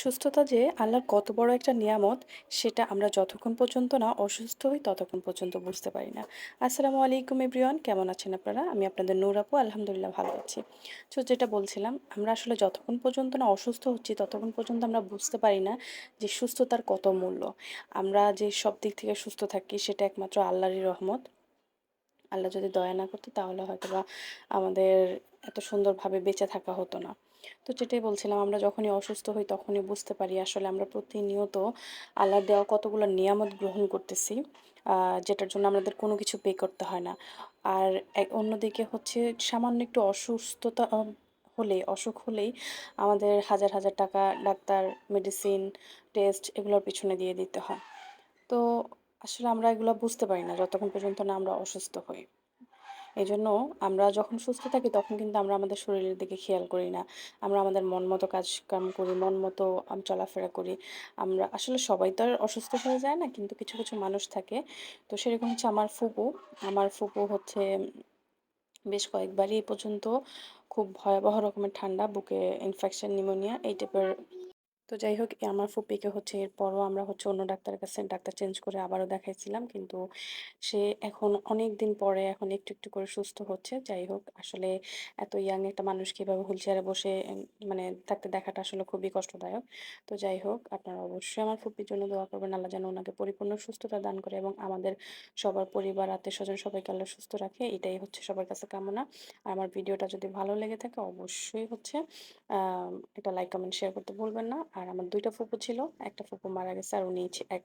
সুস্থতা যে আল্লাহর কত বড় একটা নিয়ামত, সেটা আমরা যতক্ষণ পর্যন্ত না অসুস্থ হই, ততক্ষণ পর্যন্ত বুঝতে পারি না। আসসালামু আলাইকুম এভরিওয়ান, কেমন আছেন আপনারা? আমি আপনাদের নূর আপু, আলহামদুলিল্লাহ ভালো আছি। তো যেটা বলছিলাম, আমরা আসলে যতক্ষণ পর্যন্ত না অসুস্থ হচ্ছি, ততক্ষণ পর্যন্ত আমরা বুঝতে পারি না যে সুস্থতার কত মূল্য। আমরা যে সব দিক থেকে সুস্থ থাকি, সেটা একমাত্র আল্লাহরই রহমত। আল্লাহ যদি দয়া না করতো, তাহলে হয়তো বা আমাদের এত সুন্দরভাবে বেঁচে থাকা হতো না। তো যেটাই বলছিলাম, আমরা যখনই অসুস্থ হই, তখনই বুঝতে পারি আসলে আমরা প্রতিনিয়ত আল্লাহর দেওয়া কতগুলো নিয়ামত গ্রহণ করতেছি যেটার জন্য আমাদের কোনো কিছু পে করতে হয় না। আর এক- অন্যদিকে হচ্ছে সামান্য একটু অসুস্থতা হলেই, অসুখ হলেই আমাদের হাজার হাজার টাকা ডাক্তার মেডিসিন টেস্ট এগুলোর পিছনে দিয়ে দিতে হয়। তো আসলে আমরা এগুলো বুঝতে পারি না, যতক্ষণ পর্যন্ত না আমরা অসুস্থ হই। এই জন্য আমরা যখন সুস্থ থাকি, তখন কিন্তু আমরা আমাদের শরীরের দিকে খেয়াল করি না। আমরা আমাদের মন মতো কাজ কাম করি, মন মতো চলাফেরা করি। আমরা আসলে সবাই তো আর অসুস্থ হয়ে যায় না, কিন্তু কিছু কিছু মানুষ থাকে। তো সেরকম হচ্ছে আমার ফুপু। আমার ফুপু হচ্ছে বেশ কয়েকবারই পর্যন্ত খুব ভয়াবহ রকমের ঠান্ডা, বুকে ইনফেকশন নিউমোনিয়া এই টাইপের তো যাই হোক আমার ফুপিকে হচ্ছে এরপরও আমরা হচ্ছে অন্য ডাক্তারের কাছে ডাক্তার চেঞ্জ করে আবারও দেখাইছিলাম। কিন্তু সে এখন অনেক দিন পরে এখন একটু একটু করে সুস্থ হচ্ছে। যাই হোক আসলে এত ইয়াং একটা মানুষকে এভাবে হুইল চেয়ারে বসে মানে থাকতে দেখাটা আসলে খুবই কষ্টদায়ক। তো যাই হোক আপনারা অবশ্যই আমার ফুপির জন্য দোয়া করবেন। আল্লাহ যেন ওনাকে পরিপূর্ণ সুস্থতা দান করে এবং আমাদের সবার পরিবার, আত্মীয় স্বজন সবাইকে আল্লাহ সুস্থ রাখে। এটাই হচ্ছে সবার কাছে কামনা। আর আমার ভিডিওটা যদি ভালো লেগে থাকে, অবশ্যই হচ্ছে এটা লাইক কমেন্ট শেয়ার করতে ভুলবেন না। আর আমার ২ টা ফুপু ছিল। একটা ফুপু মারা গেছে আর উনি এক